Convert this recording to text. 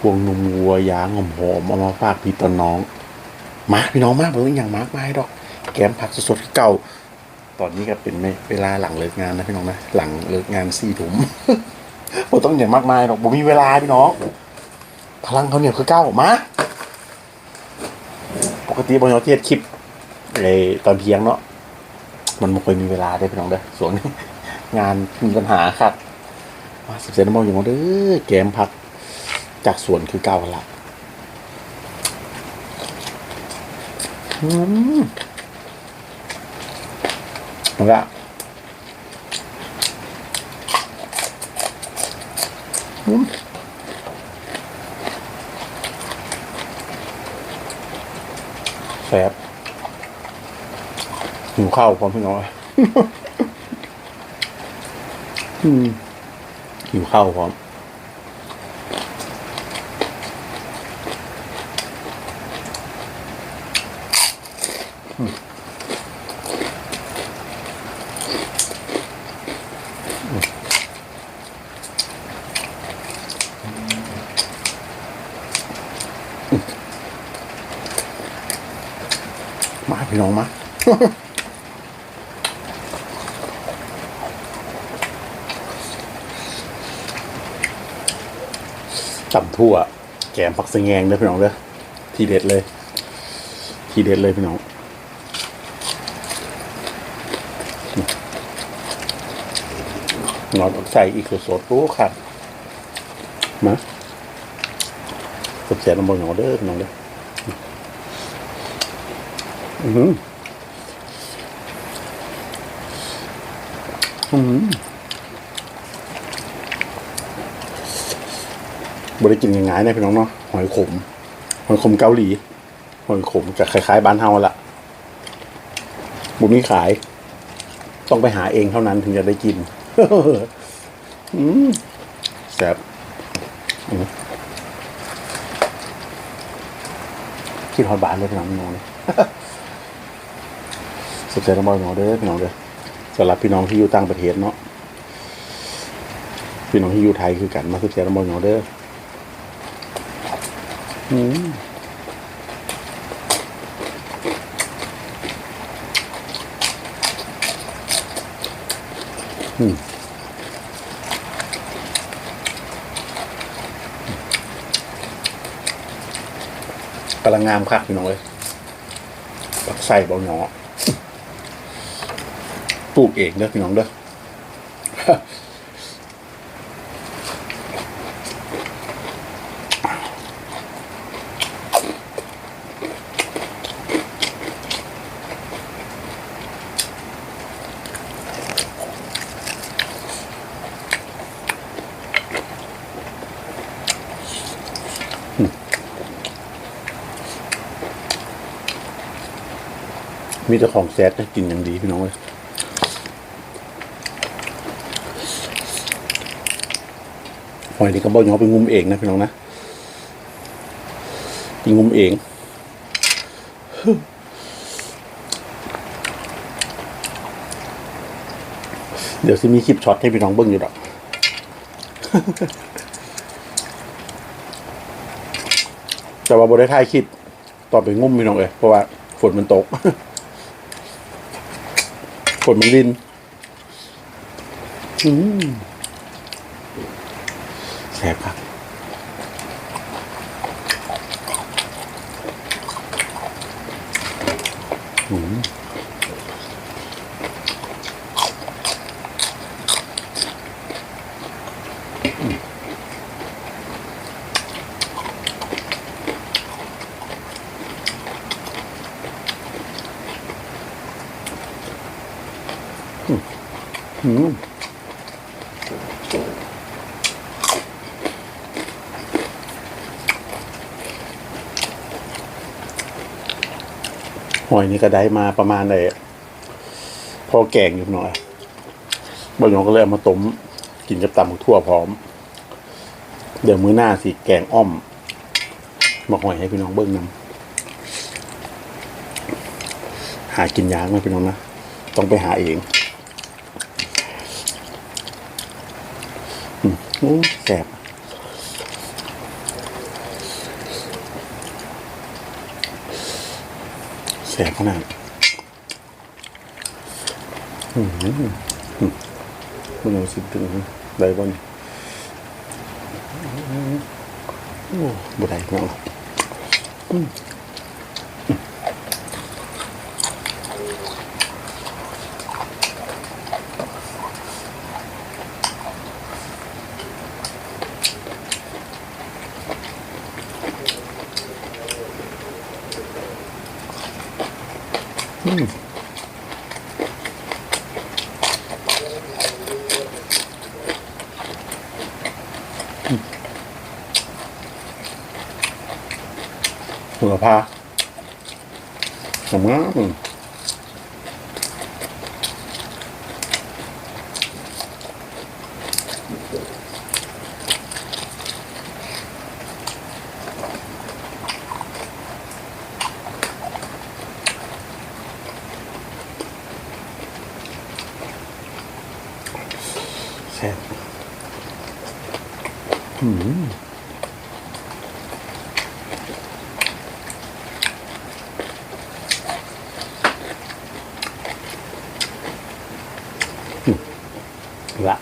พวงนมวัวยางหอมหอมเอามาฝากพี่ตอนน้อง มาพี่น้องมาเบิ่งอย่างมากมายดอก แกมผักสดๆเก่า ตอนนี้ก็เป็นเวลาหลังเลิกงานนะพี่น้องนะ หลังเลิกงานสี่ถุ่มบ่ต้องอย่างมากมายหรอกบ่มีเวลาพี่น้อง พลังเขาเนี่ยคือเก้ามาปกติบนยอเทียดคลิปเลยตอนเที่ยงเนาะมันไม่เคยมีเวลาได้พี่น้องเด้อส่วนงานมีปัญหาครับมาสิบเซนต์มองอย่างเด้อแกมผัก จากสวนคือเก่าละอืมเอาละอืมแซ่บหิวข้าวพร้อมพี่น้องอืมหิวข้าวพร้อม มาพี่น้องมาจำทั่ว แกมผักสะแงงเด้อพี่น้องเด้อทีเด็ดเลย ทีเด็ดเลยพี่น้องนอนใส่อีกสดๆรู้ครับมา สดแสนลำบากหนอเด้อน้องเด้ออือหืออือหือบริกินง่ายๆนะพี่น้องเนาะหอยขม หอยขมเกาหลี หอยขมจะคล้ายๆ บ้านเฮาละบุมีขาย ต้องไปหาเองเท่านั้นถึงจะได้กิน อืมแซ่บอืม คิดฮอดบ้านเลยพี่น้องพี่น้องเลยสุดใจต้องบอกพี่น้องเด้อพี่น้องเด้อสำหรับพี่น้องที่อยู่ต่างประเทศเนาะพี่น้องที่อยู่ไทยคือกันมาสุดใจต้องบอกพี่น้องเด้ออืมอืมำลังงามคักพี่น้องเลยปักใส่เบาหนอปลูกเองเด้อพี่น้องเด้อ มีแต่ของแซดนะกินอย่างดีพี่น้องเลยหอยนี่ก็บอกย้อไปงุมเองนะพี่น้องนะไปงุมเองเดี๋ยวสิมีคลิปช็อตให้พี่น้องเบิ้งอยู่ดอก แต่ว่าบได้ถ่ายคลิปต่อไปงุ่มพี่น้องเลยเพราะว่าฝนมันตก ฝนมันรินแซ่บครับอืม อืมหอยนี่ก็ได้มาประมาณเลยพอแกงอยู่หน่อยบางอย่างก็เลยเอามาต้มกินกับตำบักทั่วพร้อม เดี๋ยวมื้อหน้าสิแกงอ้อมมาหอยให้พี่น้องเบิ้งนำหากินยากไหมพี่น้องนะ ต้องไปหาเอง แสบแสบขนาดอืมคุณเอาสิบถึงได้บ้างโอ้บุได้เนาะ หัวพาสมงา มแซ่บอืมละ